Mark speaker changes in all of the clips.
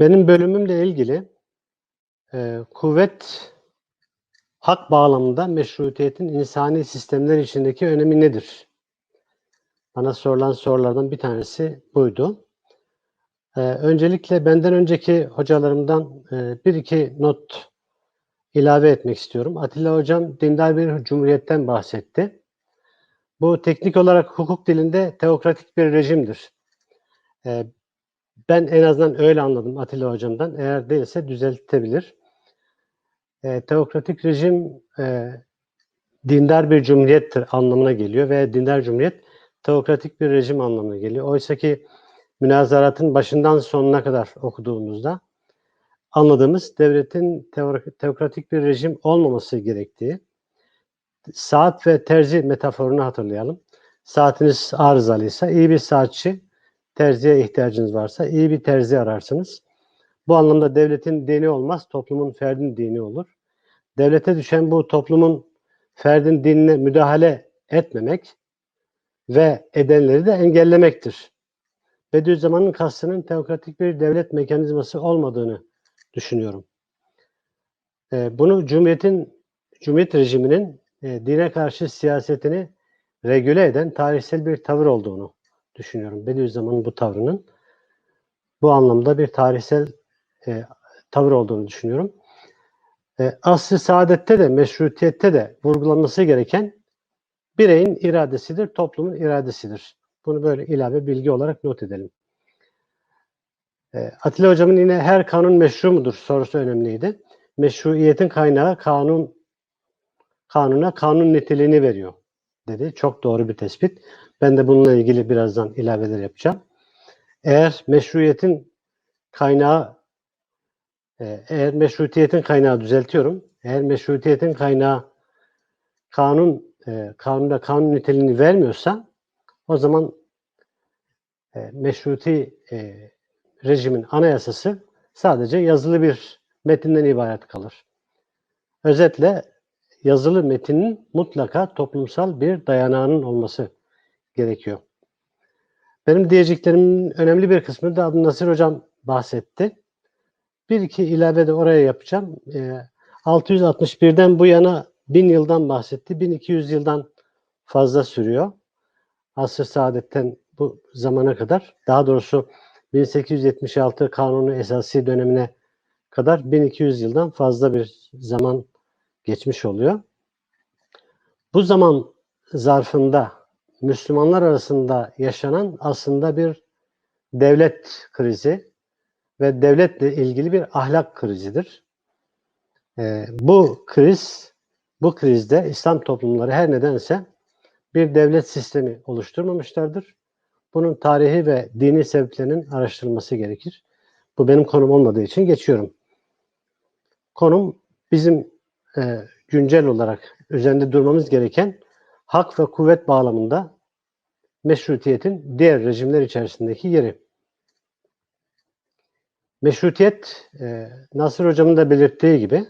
Speaker 1: Benim bölümümle ilgili e, kuvvet hak bağlamında meşrutiyetin insani sistemler içindeki önemi nedir? Bana sorulan sorulardan bir tanesi buydu. E, öncelikle benden önceki hocalarımdan e, bir iki not ilave etmek istiyorum. Atilla Hocam dindar bir cumhuriyetten bahsetti. Bu teknik olarak hukuk dilinde teokratik bir rejimdir. E, ben en azından öyle anladım Atilla Hocam'dan. Eğer değilse düzeltebilir. E, teokratik rejim e, dindar bir cumhuriyettir anlamına geliyor ve dindar cumhuriyet teokratik bir rejim anlamına geliyor. Oysa ki münazaratın başından sonuna kadar okuduğumuzda anladığımız devletin teokratik bir rejim olmaması gerektiği, saat ve terzi metaforunu hatırlayalım. Saatiniz arızalıysa iyi bir saatçi, terziye ihtiyacınız varsa iyi bir terzi ararsınız. Bu anlamda devletin dini olmaz, toplumun ferdin dini olur. Devlete düşen bu toplumun ferdin dinine müdahale etmemek ve edenleri de engellemektir. Bediüzzaman'ın kastının teokratik bir devlet mekanizması olmadığını düşünüyorum. E, bunu Cumhuriyet'in, Cumhuriyet rejiminin e, dine karşı siyasetini regüle eden tarihsel bir tavır olduğunu düşünüyorum. Bediüzzaman'ın bu tavrının bu anlamda bir tarihsel e, tavır olduğunu düşünüyorum. E, asr-ı saadette de, meşrutiyette de vurgulanması gereken bireyin iradesidir, toplumun iradesidir. Bunu böyle ilave bilgi olarak not edelim. E, Atilla Hocam'ın yine her kanun meşru mudur sorusu önemliydi. Meşruiyetin kaynağı kanun kanuna kanun niteliğini veriyor dedi. Çok doğru bir tespit. Ben de bununla ilgili birazdan ilaveler yapacağım. Eğer meşruiyetin kaynağı e, eğer meşrutiyetin kaynağı düzeltiyorum. Eğer meşrutiyetin kaynağı kanun e, kanunda kanun niteliğini vermiyorsa o zaman e, meşruti e, rejimin anayasası sadece yazılı bir metinden ibaret kalır. Özetle yazılı metinin mutlaka toplumsal bir dayanağının olması gerekiyor. Benim diyeceklerimin önemli bir kısmını da Abdülnasir Hocam bahsetti. Bir iki ilave de oraya yapacağım. E, 661'den bu yana 1000 yıldan bahsetti. 1200 yıldan fazla sürüyor. Asr-ı Saadet'ten bu zamana kadar. Daha doğrusu 1876 Kanunu Esası dönemine kadar 1200 yıldan fazla bir zaman geçmiş oluyor. Bu zaman zarfında Müslümanlar arasında yaşanan aslında bir devlet krizi ve devletle ilgili bir ahlak krizidir. Ee, bu kriz, bu krizde İslam toplumları her nedense bir devlet sistemi oluşturmamışlardır. Bunun tarihi ve dini sebeplerinin araştırılması gerekir. Bu benim konum olmadığı için geçiyorum. Konum bizim e, güncel olarak üzerinde durmamız gereken hak ve kuvvet bağlamında meşrutiyetin diğer rejimler içerisindeki yeri. Meşrutiyet, e, Nasır Hocam'ın da belirttiği gibi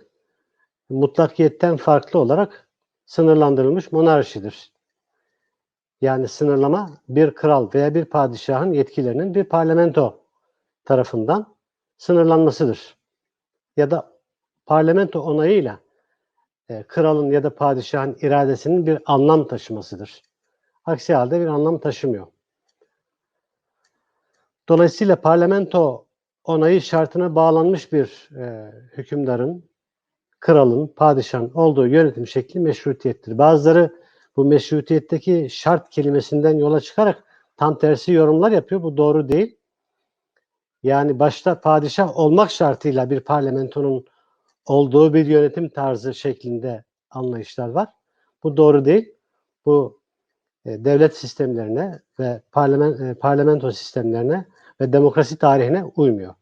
Speaker 1: mutlakiyetten farklı olarak sınırlandırılmış monarşidir. Yani sınırlama bir kral veya bir padişahın yetkilerinin bir parlamento tarafından sınırlanmasıdır. Ya da parlamento onayıyla e, kralın ya da padişahın iradesinin bir anlam taşımasıdır. Aksi halde bir anlam taşımıyor. Dolayısıyla parlamento onayı şartına bağlanmış bir e, hükümdarın, kralın, padişahın olduğu yönetim şekli meşrutiyettir. Bazıları bu meşrutiyetteki şart kelimesinden yola çıkarak tam tersi yorumlar yapıyor. Bu doğru değil. Yani başta padişah olmak şartıyla bir parlamentonun olduğu bir yönetim tarzı şeklinde anlayışlar var. Bu doğru değil. Bu e, devlet sistemlerine ve parlament, e, parlamento sistemlerine ve demokrasi tarihine uymuyor.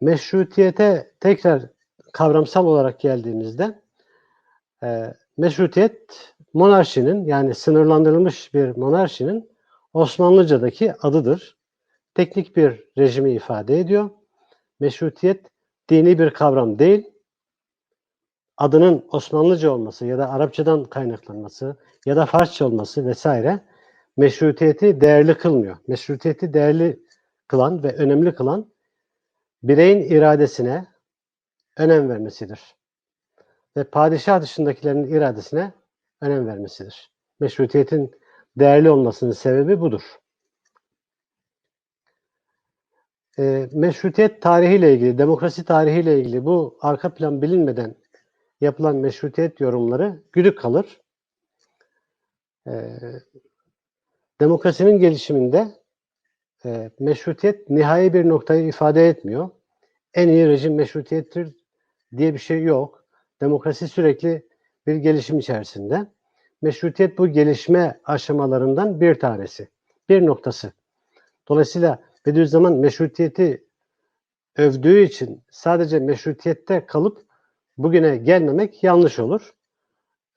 Speaker 1: Meşrutiyete tekrar kavramsal olarak geldiğimizde e, meşrutiyet monarşinin yani sınırlandırılmış bir monarşinin Osmanlıca'daki adıdır. Teknik bir rejimi ifade ediyor. Meşrutiyet dini bir kavram değil, adının Osmanlıca olması ya da Arapçadan kaynaklanması ya da Farsça olması vesaire meşrutiyeti değerli kılmıyor. Meşrutiyeti değerli kılan ve önemli kılan bireyin iradesine önem vermesidir. Ve padişah dışındakilerin iradesine önem vermesidir. Meşrutiyetin değerli olmasının sebebi budur. E, meşrutiyet tarihiyle ilgili, demokrasi tarihiyle ilgili bu arka plan bilinmeden yapılan meşrutiyet yorumları güdük kalır. E, demokrasinin gelişiminde e, meşrutiyet nihai bir noktayı ifade etmiyor. En iyi rejim meşrutiyettir diye bir şey yok. Demokrasi sürekli bir gelişim içerisinde. Meşrutiyet bu gelişme aşamalarından bir tanesi, bir noktası. Dolayısıyla Bediüzzaman meşrutiyeti övdüğü için sadece meşrutiyette kalıp bugüne gelmemek yanlış olur.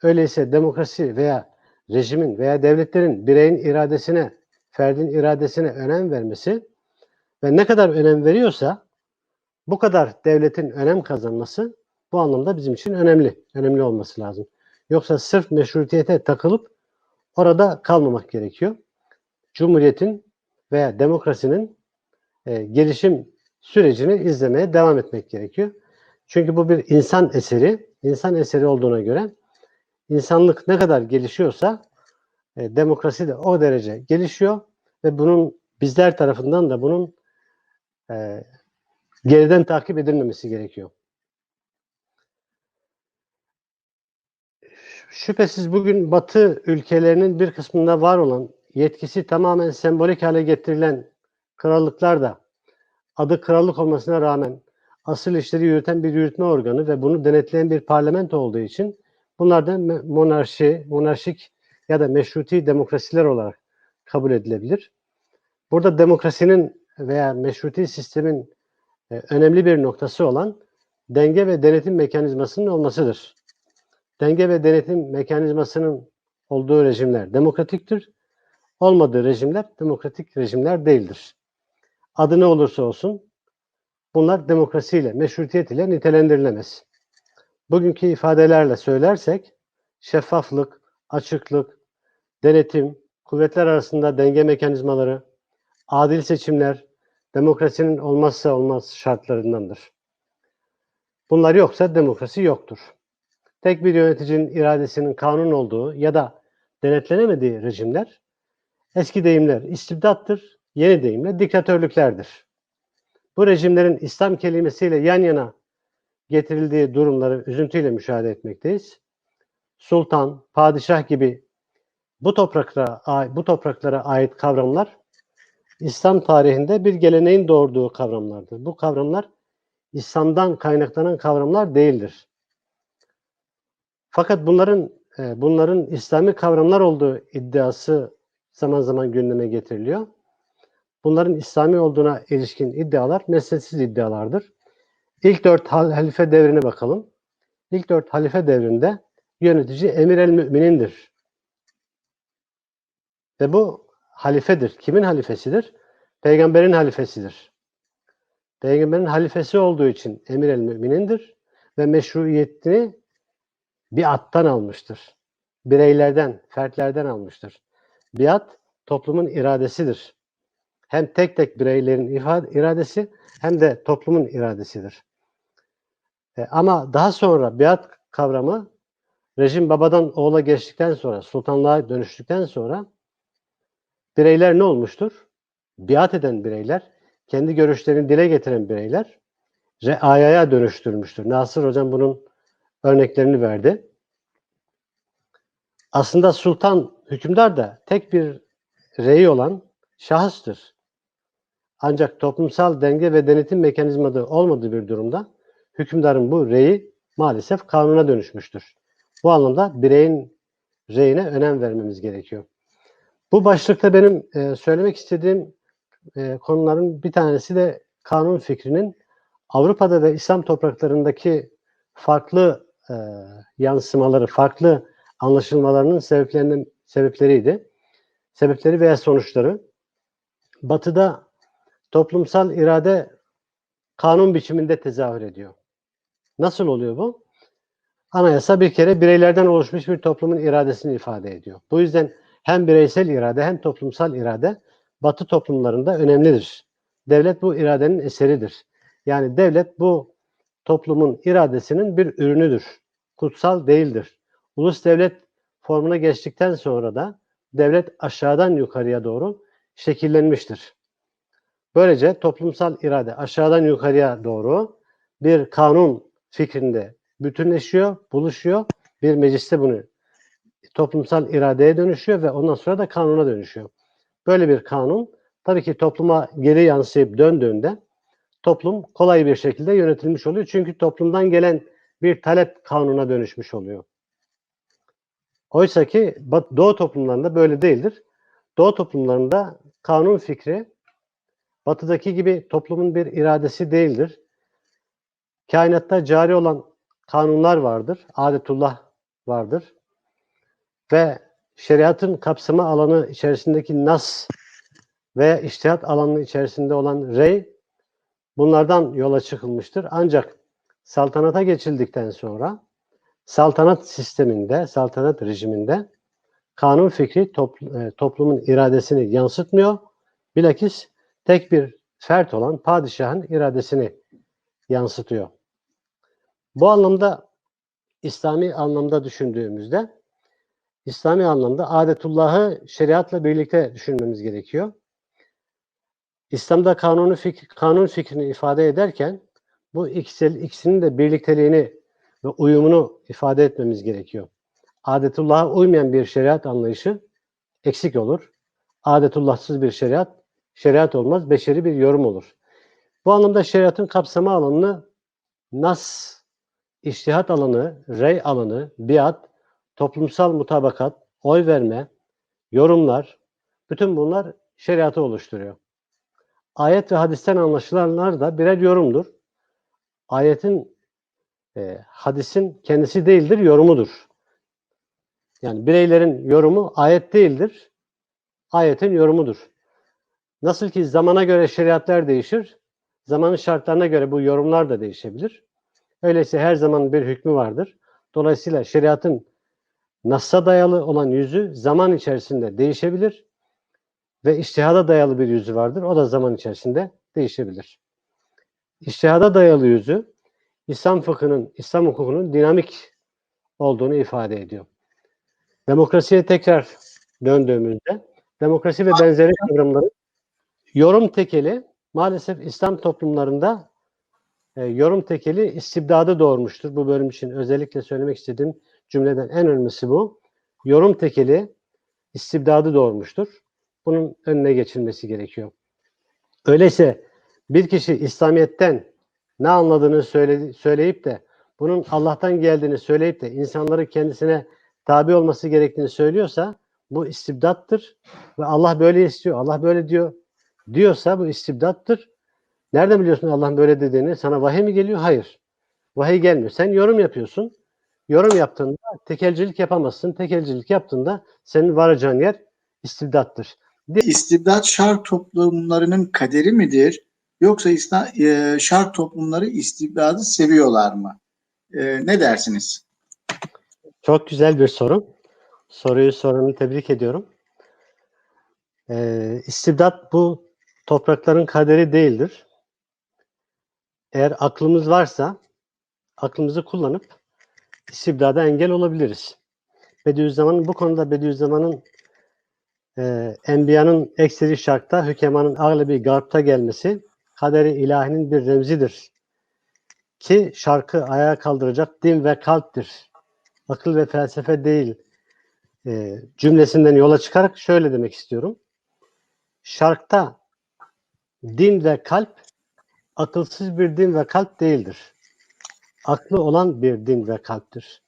Speaker 1: Öyleyse demokrasi veya rejimin veya devletlerin bireyin iradesine, ferdin iradesine önem vermesi ve ne kadar önem veriyorsa bu kadar devletin önem kazanması bu anlamda bizim için önemli, önemli olması lazım. Yoksa sırf meşrutiyete takılıp orada kalmamak gerekiyor. Cumhuriyetin veya demokrasinin e, gelişim sürecini izlemeye devam etmek gerekiyor. Çünkü bu bir insan eseri. İnsan eseri olduğuna göre insanlık ne kadar gelişiyorsa e, demokrasi de o derece gelişiyor ve bunun bizler tarafından da bunun e, geriden takip edilmemesi gerekiyor. Şüphesiz bugün Batı ülkelerinin bir kısmında var olan yetkisi tamamen sembolik hale getirilen krallıklar da adı krallık olmasına rağmen asıl işleri yürüten bir yürütme organı ve bunu denetleyen bir parlamento olduğu için bunlar da monarşi, monarşik ya da meşruti demokrasiler olarak kabul edilebilir. Burada demokrasinin veya meşruti sistemin e, önemli bir noktası olan denge ve denetim mekanizmasının olmasıdır. Denge ve denetim mekanizmasının olduğu rejimler demokratiktir. Olmadığı rejimler demokratik rejimler değildir. Adı ne olursa olsun bunlar demokrasiyle, meşrutiyet ile nitelendirilemez. Bugünkü ifadelerle söylersek şeffaflık, açıklık, denetim, kuvvetler arasında denge mekanizmaları, adil seçimler, demokrasinin olmazsa olmaz şartlarındandır. Bunlar yoksa demokrasi yoktur. Tek bir yöneticinin iradesinin kanun olduğu ya da denetlenemediği rejimler eski deyimler istibdattır, yeni deyimle diktatörlüklerdir. Bu rejimlerin İslam kelimesiyle yan yana getirildiği durumları üzüntüyle müşahede etmekteyiz. Sultan, padişah gibi bu topraklara bu topraklara ait kavramlar İslam tarihinde bir geleneğin doğurduğu kavramlardır. Bu kavramlar İslam'dan kaynaklanan kavramlar değildir. Fakat bunların e, bunların İslami kavramlar olduğu iddiası zaman zaman gündeme getiriliyor. Bunların İslami olduğuna ilişkin iddialar mesnetsiz iddialardır. İlk dört halife devrine bakalım. İlk dört halife devrinde yönetici emir el müminindir. Ve bu halifedir. Kimin halifesidir? Peygamberin halifesidir. Peygamberin halifesi olduğu için emir el müminindir ve meşruiyetini biattan almıştır. Bireylerden, fertlerden almıştır. Biat toplumun iradesidir. Hem tek tek bireylerin iradesi hem de toplumun iradesidir. E, ama daha sonra biat kavramı rejim babadan oğula geçtikten sonra, sultanlığa dönüştükten sonra bireyler ne olmuştur? Biat eden bireyler, kendi görüşlerini dile getiren bireyler reayaya dönüştürmüştür. Nasır Hocam bunun örneklerini verdi. Aslında sultan, hükümdar da tek bir rey olan şahıstır. Ancak toplumsal denge ve denetim mekanizması olmadığı bir durumda hükümdarın bu reyi maalesef kanuna dönüşmüştür. Bu anlamda bireyin reyine önem vermemiz gerekiyor. Bu başlıkta benim e, söylemek istediğim e, konuların bir tanesi de kanun fikrinin Avrupa'da ve İslam topraklarındaki farklı e, yansımaları, farklı anlaşılmalarının sebeplerinin sebepleriydi. Sebepleri veya sonuçları. Batı'da toplumsal irade kanun biçiminde tezahür ediyor. Nasıl oluyor bu? Anayasa bir kere bireylerden oluşmuş bir toplumun iradesini ifade ediyor. Bu yüzden hem bireysel irade hem toplumsal irade Batı toplumlarında önemlidir. Devlet bu iradenin eseridir. Yani devlet bu toplumun iradesinin bir ürünüdür. Kutsal değildir. Ulus devlet formuna geçtikten sonra da devlet aşağıdan yukarıya doğru şekillenmiştir. Böylece toplumsal irade aşağıdan yukarıya doğru bir kanun fikrinde bütünleşiyor, buluşuyor. Bir mecliste bunu toplumsal iradeye dönüşüyor ve ondan sonra da kanuna dönüşüyor. Böyle bir kanun tabii ki topluma geri yansıyıp döndüğünde toplum kolay bir şekilde yönetilmiş oluyor. Çünkü toplumdan gelen bir talep kanuna dönüşmüş oluyor. Oysa ki Doğu toplumlarında böyle değildir. Doğu toplumlarında kanun fikri Batı'daki gibi toplumun bir iradesi değildir. Kainatta cari olan kanunlar vardır. Adetullah vardır. Ve şeriatın kapsama alanı içerisindeki nas ve iştihat alanı içerisinde olan rey bunlardan yola çıkılmıştır. Ancak saltanata geçildikten sonra saltanat sisteminde, saltanat rejiminde kanun fikri topl- e, toplumun iradesini yansıtmıyor. Bilakis tek bir fert olan padişahın iradesini yansıtıyor. Bu anlamda İslami anlamda düşündüğümüzde İslami anlamda adetullahı şeriatla birlikte düşünmemiz gerekiyor. İslam'da kanunu fik kanun fikrini ifade ederken bu ikisi, ikisinin de birlikteliğini ve uyumunu ifade etmemiz gerekiyor. Adetullah'a uymayan bir şeriat anlayışı eksik olur. Adetullahsız bir şeriat, şeriat olmaz, beşeri bir yorum olur. Bu anlamda şeriatın kapsama alanını nas, iştihat alanı, rey alanı, biat, toplumsal mutabakat, oy verme, yorumlar, bütün bunlar şeriatı oluşturuyor. Ayet ve hadisten anlaşılanlar da birer yorumdur. Ayetin, e, hadisin kendisi değildir, yorumudur. Yani bireylerin yorumu ayet değildir, ayetin yorumudur. Nasıl ki zamana göre şeriatlar değişir, zamanın şartlarına göre bu yorumlar da değişebilir. Öyleyse her zaman bir hükmü vardır. Dolayısıyla şeriatın Nas'a dayalı olan yüzü zaman içerisinde değişebilir ve iştihada dayalı bir yüzü vardır. O da zaman içerisinde değişebilir. İştihada dayalı yüzü İslam fıkhının, İslam hukukunun dinamik olduğunu ifade ediyor. Demokrasiye tekrar döndüğümüzde demokrasi ve benzeri kavramların yorum tekeli maalesef İslam toplumlarında e, yorum tekeli istibdadı doğurmuştur. Bu bölüm için özellikle söylemek istediğim cümleden en önemlisi bu. Yorum tekeli istibdadı doğurmuştur. Bunun önüne geçilmesi gerekiyor. Öyleyse bir kişi İslamiyet'ten ne anladığını söyleyip de bunun Allah'tan geldiğini söyleyip de insanları kendisine tabi olması gerektiğini söylüyorsa bu istibdattır ve Allah böyle istiyor, Allah böyle diyor diyorsa bu istibdattır. Nereden biliyorsun Allah'ın böyle dediğini? Sana vahiy mi geliyor? Hayır. Vahiy gelmiyor. Sen yorum yapıyorsun. Yorum yaptığında tekelcilik yapamazsın. Tekelcilik yaptığında senin varacağın yer istibdattır.
Speaker 2: İstibdat şark toplumlarının kaderi midir? Yoksa İslam, e, şark toplumları istibdadı seviyorlar mı? E, ne dersiniz?
Speaker 1: Çok güzel bir soru. Soruyu soranı tebrik ediyorum. Ee, istibdat bu toprakların kaderi değildir. Eğer aklımız varsa aklımızı kullanıp istibdada engel olabiliriz. Bediüzzaman'ın bu konuda Bediüzzaman'ın e, Enbiya'nın ekseri şarkta hükemanın ağlabi garpta gelmesi kaderi ilahinin bir remzidir. Ki şarkı ayağa kaldıracak din ve kalptir. Akıl ve felsefe değil e, cümlesinden yola çıkarak şöyle demek istiyorum. Şarkta din ve kalp akılsız bir din ve kalp değildir. Aklı olan bir din ve kalptir.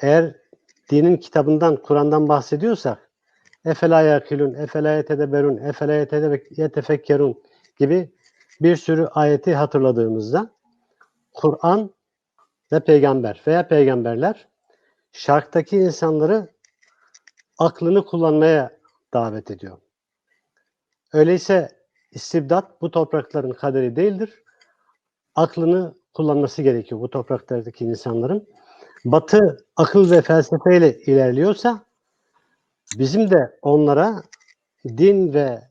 Speaker 1: Eğer dinin kitabından, Kur'an'dan bahsediyorsak efela yakilun, efela yetedeberun, efela yetefekkerun gibi bir sürü ayeti hatırladığımızda Kur'an ve peygamber veya peygamberler şarktaki insanları aklını kullanmaya davet ediyor. Öyleyse istibdat bu toprakların kaderi değildir. Aklını kullanması gerekiyor bu topraklardaki insanların. Batı akıl ve felsefeyle ilerliyorsa bizim de onlara din ve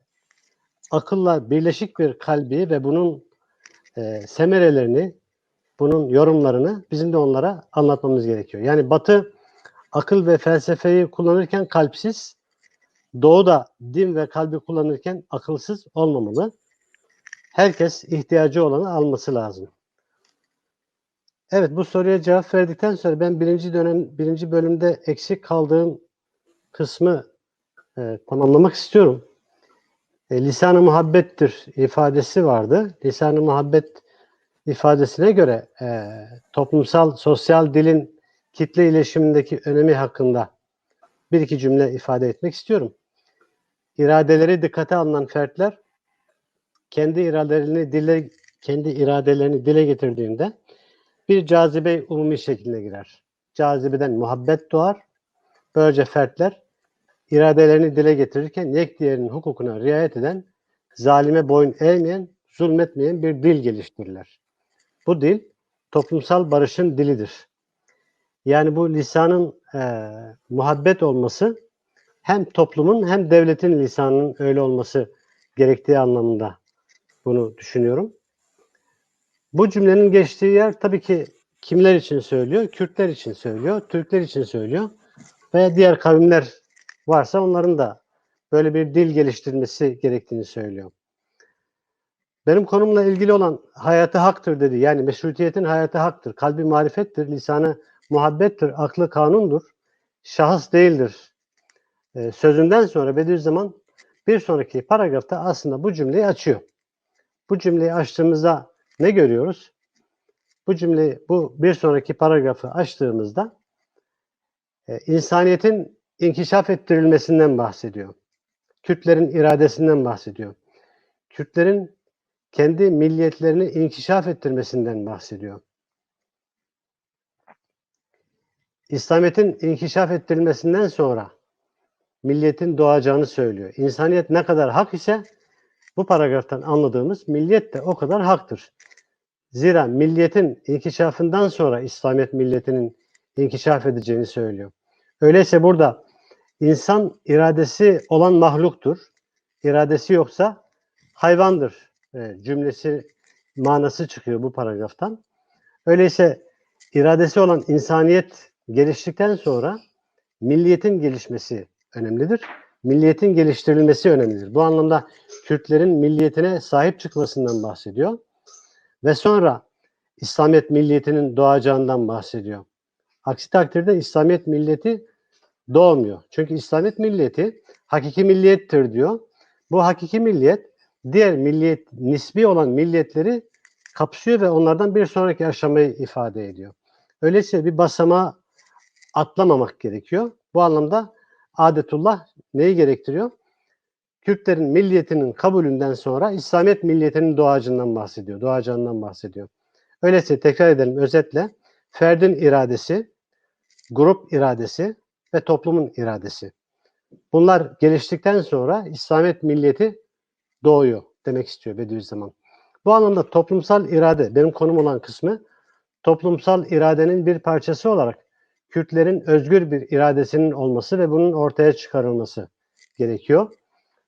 Speaker 1: akılla birleşik bir kalbi ve bunun e, semerelerini, bunun yorumlarını bizim de onlara anlatmamız gerekiyor. Yani Batı akıl ve felsefeyi kullanırken kalpsiz, Doğu da din ve kalbi kullanırken akılsız olmamalı. Herkes ihtiyacı olanı alması lazım. Evet bu soruya cevap verdikten sonra ben birinci dönem birinci bölümde eksik kaldığım kısmı e, tamamlamak istiyorum. E, lisan-ı muhabbettir ifadesi vardı. Lisan-ı muhabbet ifadesine göre e, toplumsal sosyal dilin kitle iletişimindeki önemi hakkında bir iki cümle ifade etmek istiyorum. İradeleri dikkate alınan fertler kendi iradelerini dile kendi iradelerini dile getirdiğinde bir cazibe umumi şekline girer. Cazibeden muhabbet doğar. Böylece fertler iradelerini dile getirirken yek diğerinin hukukuna riayet eden, zalime boyun eğmeyen, zulmetmeyen bir dil geliştirirler. Bu dil toplumsal barışın dilidir. Yani bu lisanın e, muhabbet olması hem toplumun hem devletin lisanının öyle olması gerektiği anlamında bunu düşünüyorum. Bu cümlenin geçtiği yer tabii ki kimler için söylüyor? Kürtler için söylüyor, Türkler için söylüyor ve diğer kavimler varsa onların da böyle bir dil geliştirmesi gerektiğini söylüyor. Benim konumla ilgili olan hayatı haktır dedi. Yani meşrutiyetin hayatı haktır. Kalbi marifettir, lisanı muhabbettir, aklı kanundur. Şahıs değildir. Ee, sözünden sonra Bediüzzaman bir sonraki paragrafta aslında bu cümleyi açıyor. Bu cümleyi açtığımızda ne görüyoruz? Bu cümleyi, bu bir sonraki paragrafı açtığımızda e, insaniyetin inkişaf ettirilmesinden bahsediyor. Kürtlerin iradesinden bahsediyor. Kürtlerin kendi milliyetlerini inkişaf ettirmesinden bahsediyor. İslamiyet'in inkişaf ettirilmesinden sonra milliyetin doğacağını söylüyor. İnsaniyet ne kadar hak ise bu paragraftan anladığımız milliyet de o kadar haktır. Zira milliyetin inkişafından sonra İslamiyet milletinin inkişaf edeceğini söylüyor. Öyleyse burada insan iradesi olan mahluktur. İradesi yoksa hayvandır e, cümlesi manası çıkıyor bu paragraftan. Öyleyse iradesi olan insaniyet geliştikten sonra milliyetin gelişmesi önemlidir. Milliyetin geliştirilmesi önemlidir. Bu anlamda Kürtlerin milliyetine sahip çıkmasından bahsediyor. Ve sonra İslamiyet milliyetinin doğacağından bahsediyor. Aksi takdirde İslamiyet milleti doğmuyor. Çünkü İslamiyet milleti hakiki milliyettir diyor. Bu hakiki milliyet diğer milliyet nisbi olan milliyetleri kapsıyor ve onlardan bir sonraki aşamayı ifade ediyor. Öyleyse bir basamağa atlamamak gerekiyor. Bu anlamda adetullah neyi gerektiriyor? Kürtlerin milliyetinin kabulünden sonra İslamiyet milliyetinin doğacından bahsediyor. Doğacağından bahsediyor. Öyleyse tekrar edelim özetle. Ferdin iradesi, grup iradesi ve toplumun iradesi. Bunlar geliştikten sonra İslamiyet milliyeti doğuyor demek istiyor Bediüzzaman. Bu anlamda toplumsal irade, benim konum olan kısmı, toplumsal iradenin bir parçası olarak Kürtlerin özgür bir iradesinin olması ve bunun ortaya çıkarılması gerekiyor.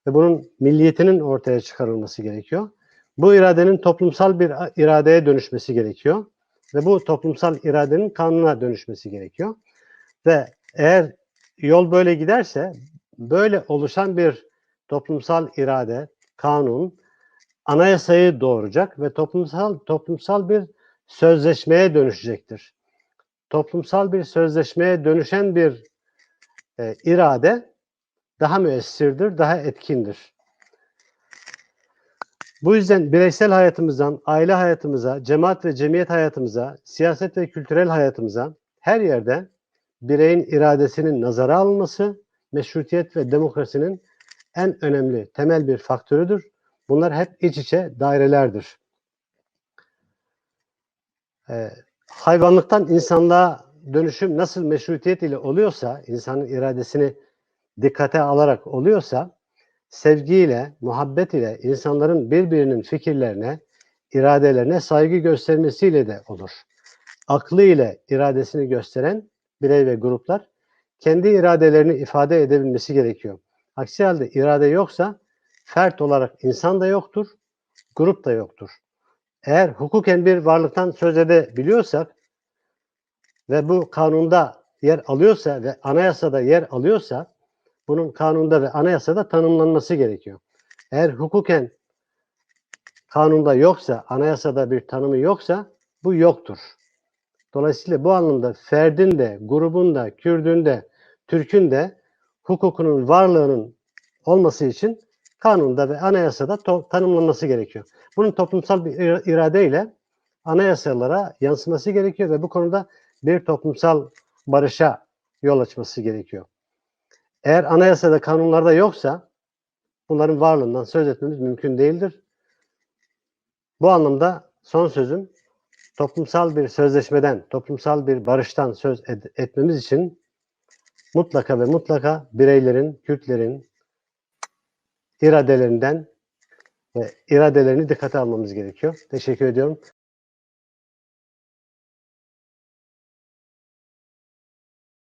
Speaker 1: Ve bunun milliyetinin ortaya çıkarılması gerekiyor. Bu iradenin toplumsal bir iradeye dönüşmesi gerekiyor. Ve bu toplumsal iradenin kanuna dönüşmesi gerekiyor. Ve eğer yol böyle giderse böyle oluşan bir toplumsal irade, kanun, anayasayı doğuracak ve toplumsal toplumsal bir sözleşmeye dönüşecektir. Toplumsal bir sözleşmeye dönüşen bir e, irade daha müessirdir, daha etkindir. Bu yüzden bireysel hayatımızdan, aile hayatımıza, cemaat ve cemiyet hayatımıza, siyaset ve kültürel hayatımıza her yerde bireyin iradesinin nazara alınması, meşrutiyet ve demokrasinin en önemli temel bir faktörüdür. Bunlar hep iç içe dairelerdir. Ee, hayvanlıktan insanlığa dönüşüm nasıl meşrutiyet ile oluyorsa, insanın iradesini dikkate alarak oluyorsa, sevgiyle, muhabbet ile insanların birbirinin fikirlerine, iradelerine saygı göstermesiyle de olur. Aklı ile iradesini gösteren birey ve gruplar kendi iradelerini ifade edebilmesi gerekiyor. Aksi halde irade yoksa fert olarak insan da yoktur, grup da yoktur. eğer hukuken bir varlıktan söz edebiliyorsak ve bu kanunda yer alıyorsa ve anayasada yer alıyorsa bunun kanunda ve anayasada tanımlanması gerekiyor. Eğer hukuken kanunda yoksa, anayasada bir tanımı yoksa bu yoktur. Dolayısıyla bu anlamda ferdin de, grubun da, Kürdün de, Türk'ün de hukukunun varlığının olması için kanunda ve anayasada to- tanımlanması gerekiyor. Bunun toplumsal bir ir- iradeyle anayasalara yansıması gerekiyor ve bu konuda bir toplumsal barışa yol açması gerekiyor. Eğer anayasada, kanunlarda yoksa bunların varlığından söz etmemiz mümkün değildir. Bu anlamda son sözüm toplumsal bir sözleşmeden, toplumsal bir barıştan söz etmemiz için mutlaka ve mutlaka bireylerin, Kürtlerin iradelerinden ve iradelerini dikkate almamız gerekiyor. Teşekkür ediyorum.